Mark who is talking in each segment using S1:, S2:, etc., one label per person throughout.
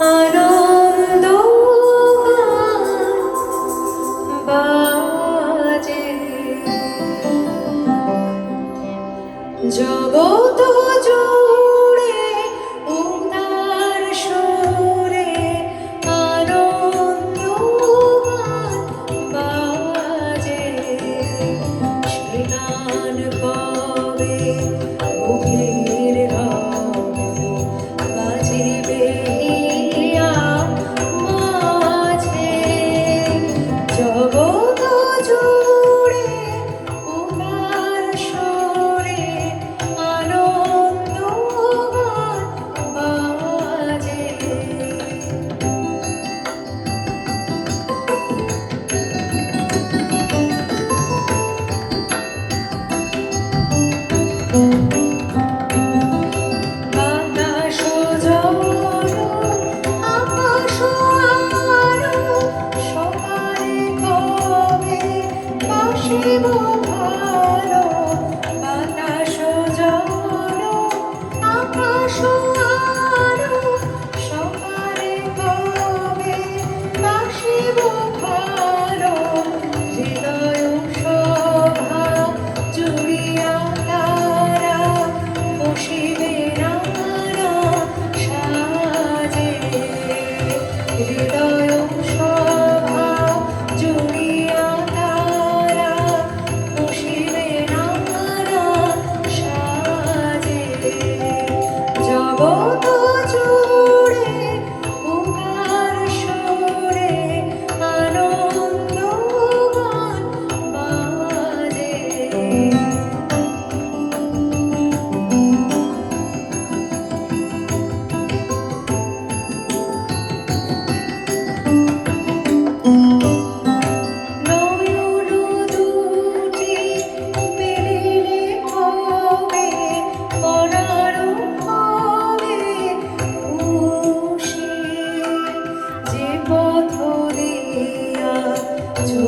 S1: আনন্দ বাজে। জগত ভালো favor.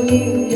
S1: Nhìn